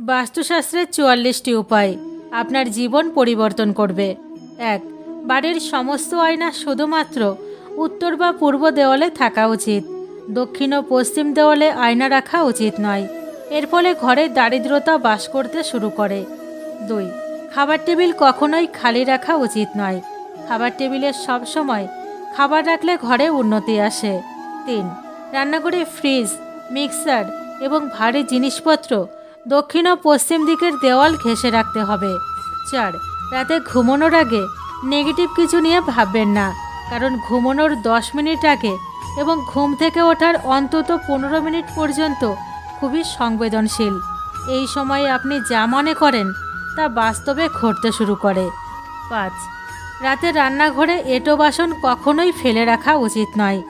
বাস্তুশাস্ত্রের চুয়াল্লিশটি উপায় আপনার জীবন পরিবর্তন করবে। এক, বাড়ির সমস্ত আয়না শুধুমাত্র উত্তর বা পূর্ব দেওয়ালে থাকা উচিত। দক্ষিণ ও পশ্চিম দেওয়ালে আয়না রাখা উচিত নয়। এর ফলে ঘরে দারিদ্রতা বাস করতে শুরু করে। দুই, খাবার টেবিল কখনোই খালি রাখা উচিত নয়। খাবার টেবিলে সবসময় খাবার রাখলে ঘরে উন্নতি আসে। তিন, রান্নাঘরে ফ্রিজ, মিক্সার এবং ভারী জিনিসপত্র দক্ষিণ ও পশ্চিম দিকের দেওয়াল ঘেঁষে রাখতে হবে। চার, রাতে ঘুমানোর আগে নেগেটিভ কিছু নিয়ে ভাববেন না, কারণ ঘুমানোর দশ মিনিট আগে এবং ঘুম থেকে ওঠার অন্তত পনেরো মিনিট পর্যন্ত খুবই সংবেদনশীল। এই সময়ে আপনি যা মনে করেন তা বাস্তবে ঘটতে শুরু করে। পাঁচ, রাতে রান্নাঘরে এঁটো বাসন কখনোই ফেলে রাখা উচিত নয়।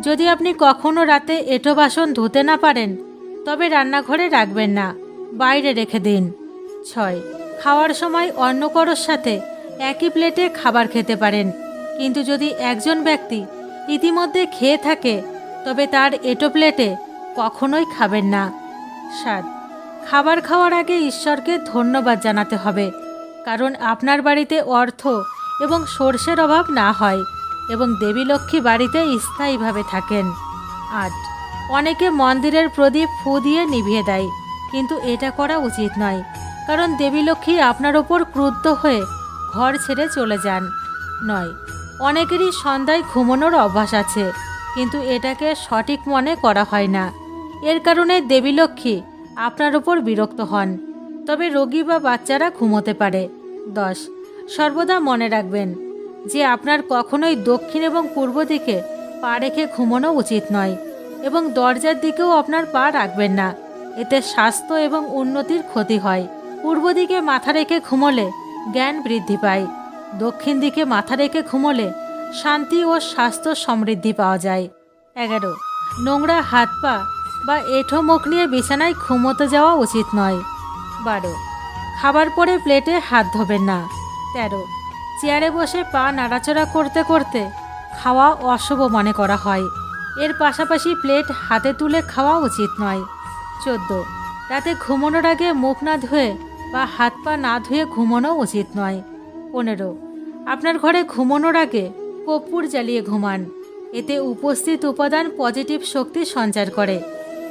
যদি আপনি কখনো রাতে এঁটো বাসন ধুতে না পারেন, তবে রান্নাঘরে রাখবেন না। বাইরে রেখে দিন। ছয়, খাওয়ার সময় অন্য করোর সাথে একই প্লেটে খাবার খেতে পারেন। কিন্তু যদি একজন ব্যক্তি ইতিমধ্যে খেয়ে থাকে, তবে তার এটো প্লেটে কখনোই খাবেন না। সাত, খাবার খাওয়ার আগে ঈশ্বরকে ধন্যবাদ জানাতে হবে, কারণ আপনার বাড়িতে অর্থ এবং সর্ষের অভাব না হয় এবং দেবী লক্ষ্মী বাড়িতে স্থায়ীভাবে থাকেন। আট, অনেকে মন্দিরের প্রদীপ ফু দিয়ে নিভিয়ে দেয়। কিন্তু এটা করা উচিত নয়। কারণ দেবী লক্ষ্মী আপনার ওপর ক্রুদ্ধ হয়ে ঘর ছেড়ে চলে যান। নয়, অনেকেরই সন্ধ্যায় ঘুমানোর অভ্যাস আছে, কিন্তু এটাকে সঠিক মনে করা হয় না। এর কারণে দেবী লক্ষ্মী আপনার ওপর বিরক্ত হন। তবে রোগী বা বাচ্চারা ঘুমোতে পারে। দশ, সর্বদা মনে রাখবেন যে আপনার কখনোই দক্ষিণ এবং পূর্ব দিকে পা রেখে ঘুমানো উচিত নয় এবং দরজার দিকেও আপনার পা রাখবেন না। এতে স্বাস্থ্য এবং উন্নতির ক্ষতি হয়। পূর্ব দিকে মাথা রেখে ঘুমোলে জ্ঞান বৃদ্ধি পায়। দক্ষিণ দিকে মাথা রেখে ঘুমোলে শান্তি ও স্বাস্থ্য সমৃদ্ধি পাওয়া যায়। এগারো। নোংরা হাত পা বা এঁঠো মুখ নিয়ে বিছানায় ঘুমোতে যাওয়া উচিত নয়। বারো। খাবার পরে প্লেটে হাত ধোবেন না। তেরো। চেয়ারে বসে পা নাড়াচড়া করতে করতে খাওয়া অশুভ মনে করা হয়। এর পাশাপাশি প্লেট হাতে তুলে খাওয়া উচিত নয়। চোদ্দ। রাতে ঘুমানোর আগে মুখ না ধুয়ে বা হাত পা না ধুয়ে ঘুমানো উচিত নয়। পনেরো। আপনার ঘরে ঘুমানোর আগে কর্পূর জ্বালিয়ে ঘুমান। এতে উপস্থিত উপাদান পজিটিভ শক্তি সঞ্চার করে।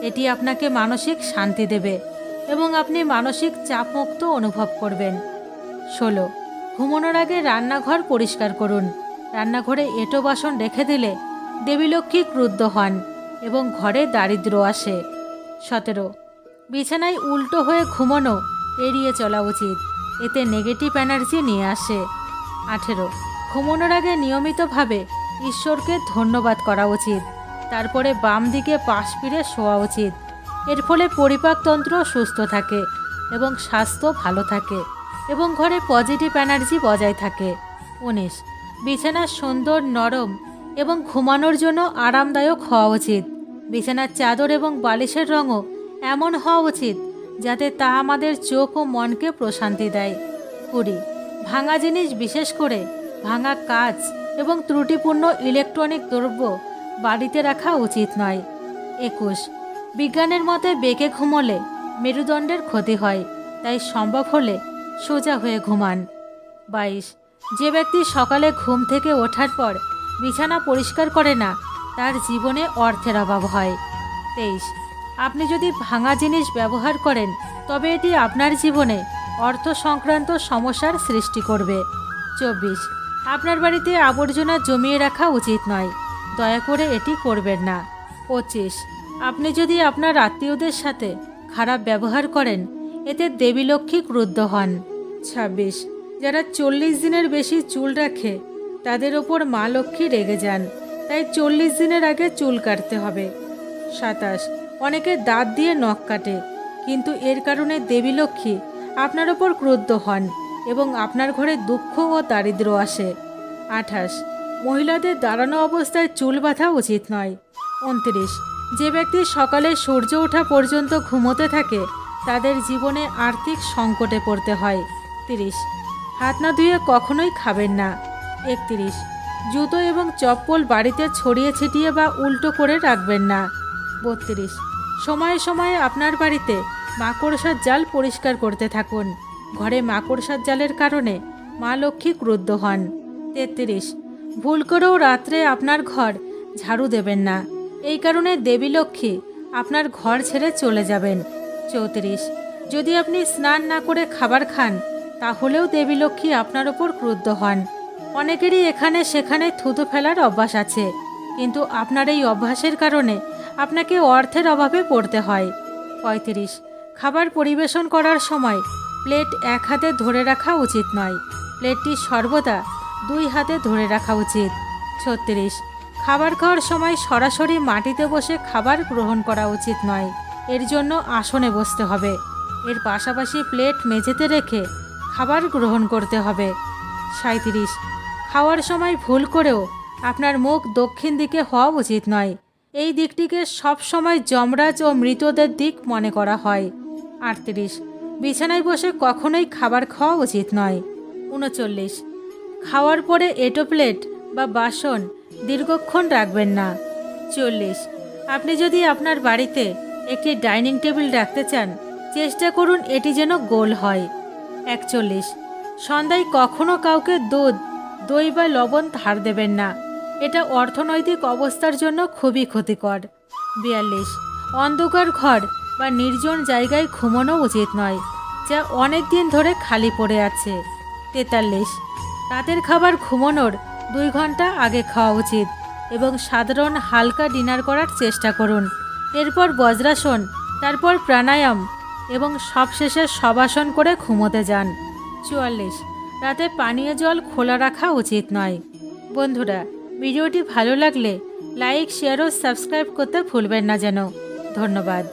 এটি আপনাকে মানসিক শান্তি দেবে এবং আপনি মানসিক চাপমুক্ত অনুভব করবেন। ষোলো। ঘুমানোর আগে রান্নাঘর পরিষ্কার করুন। রান্নাঘরে এঁটো বাসন রেখে দিলে দেবীলক্ষ্মী ক্রুদ্ধ হন এবং ঘরে দারিদ্র আসে। সতেরো। বিছানায় উল্টো হয়ে ঘুমানো এড়িয়ে চলা উচিত। এতে নেগেটিভ এনার্জি নিয়ে আসে। আঠেরো। ঘুমানোর আগে নিয়মিতভাবে ঈশ্বরকে ধন্যবাদ করা উচিত। তারপরে বাম দিকে পাশ ফিরে শোয়া উচিত। এর ফলে পরিপাকতন্ত্র সুস্থ থাকে এবং স্বাস্থ্য ভালো থাকে এবং ঘরে পজিটিভ এনার্জি বজায় থাকে। উনিশ। বিছানা সুন্দর নরম এবং ঘুমানোর জন্য আরামদায়ক হওয়া উচিত। বিছানার চাদর এবং বালিশের রঙও এমন হওয়া উচিত যাতে তা আমাদের চোখ ও মনকে প্রশান্তি দেয়। কুড়ি, ভাঙা জিনিস বিশেষ করে, ভাঙা কাজ এবং ত্রুটিপূর্ণ ইলেকট্রনিক দ্রব্য বাড়িতে রাখা উচিত নয়। একুশ, বিজ্ঞানের মতে বেঁকে ঘুমোলে মেরুদণ্ডের ক্ষতি হয়, তাই সম্ভব হলে সোজা হয়ে ঘুমান। বাইশ, যে ব্যক্তি সকালে ঘুম থেকে ওঠার পর বিছানা পরিষ্কার করে না তার জীবনে অর্থের অভাব হয়। তেইশ, আপনি যদি ভাঙা জিনিস ব্যবহার করেন, তবে এটি আপনার জীবনে অর্থ সংক্রান্ত সমস্যার সৃষ্টি করবে। চব্বিশ, আপনার বাড়িতে আবর্জনা জমিয়ে রাখা উচিত নয়। দয়া করে এটি করবেন না। পঁচিশ, আপনি যদি আপনার আত্মীয়দের সাথে খারাপ ব্যবহার করেন, এতে দেবী লক্ষ্মী ক্রুদ্ধ হন। ছাব্বিশ, যারা চল্লিশ দিনের বেশি চুল রাখে, তাদের ওপর মা লক্ষ্মী রেগে যান। তাই চল্লিশ দিনের আগে চুল কাটতে হবে। সাতাশ, অনেকে দাঁত দিয়ে নখ কাটে, কিন্তু এর কারণে দেবী লক্ষ্মী আপনার ওপর ক্রুদ্ধ হন এবং আপনার ঘরে দুঃখ ও দারিদ্র আসে। আঠাশ, মহিলাদের দাঁড়ানো অবস্থায় চুল বাঁধা উচিত নয়। উনত্রিশ, যে ব্যক্তি সকালে সূর্য ওঠা পর্যন্ত ঘুমোতে থাকে, তাদের জীবনে আর্থিক সংকটে পড়তে হয়। তিরিশ, হাত না ধুয়ে কখনোই খাবেন না। একত্রিশ জুতো এবং চপ্পল বাড়িতে ছড়িয়ে ছিটিয়ে বা উল্টো করে রাখবেন না। বত্রিশ। সময়ে সময়ে আপনার বাড়িতে মাকড়সার জাল পরিষ্কার করতে থাকুন। ঘরে মাকড়সার জালের কারণে মা লক্ষ্মী ক্রুদ্ধ হন। তেত্রিশ। ভুল করেও রাত্রে আপনার ঘর ঝাড়ু দেবেন না। এই কারণে দেবী লক্ষ্মী আপনার ঘর ছেড়ে চলে যাবেন। চৌত্রিশ। যদি আপনি স্নান না করে খাবার খান, তাহলেও দেবী লক্ষ্মী আপনার ওপর ক্রুদ্ধ হন। অনেকেরই এখানে সেখানে থুতু ফেলার অভ্যাস আছে। কিন্তু আপনার এই অভ্যাসের কারণে আপনাকে অর্থের অভাবে পড়তে হয়। পঁয়ত্রিশ। খাবার পরিবেশন করার সময় প্লেট এক হাতে ধরে রাখা উচিত নয়। প্লেটটি সর্বদা দুই হাতে ধরে রাখা উচিত। ছত্রিশ। খাবার খাওয়ার সময় সরাসরি মাটিতে বসে খাবার গ্রহণ করা উচিত নয়। এর জন্য আসনে বসতে হবে। এর পাশাপাশি প্লেট মেঝেতে রেখে খাবার গ্রহণ করতে হবে। সাঁত্রিশ খাওয়ার সময় ভুল করেও আপনার মুখ দক্ষিণ দিকে হওয়া উচিত নয়। এই দিকটিকে সবসময় যমরাজ ও মৃতদের দিক মনে করা হয়। আটত্রিশ। বিছানায় বসে কখনোই খাবার খাওয়া উচিত নয়। উনচল্লিশ। খাওয়ার পরে এটো প্লেট বা বাসন দীর্ঘক্ষণ রাখবেন না। চল্লিশ। আপনি যদি আপনার বাড়িতে একটি ডাইনিং টেবিল রাখতে চান, চেষ্টা করুন এটি যেন গোল হয়। একচল্লিশ। সন্ধ্যায় কখনো কাউকে দুধ দই বা লবণ ধার দেবেন না। এটা অর্থনৈতিক অবস্থার জন্য খুবই ক্ষতিকর। বিয়াল্লিশ। অন্ধকার ঘর বা নির্জন জায়গায় ঘুমানো উচিত নয়, যা অনেক দিন ধরে খালি পড়ে আছে। তেতাল্লিশ। রাতের খাবার ঘুমানোর দুই ঘণ্টা আগে খাওয়া উচিত এবং সাধারণ হালকা ডিনার করার চেষ্টা করুন। এরপর বজ্রাসন, তারপর প্রাণায়াম এবং সবশেষে সবাসন করে ঘুমোতে যান। চুয়াল্লিশ। রাতে পানীয় জল খোলা রাখা উচিত নয়। বন্ধুরা, ভিডিওটি ভালো লাগলে লাইক, শেয়ার ও সাবস্ক্রাইব করতে ভুলবেন না যেন। ধন্যবাদ।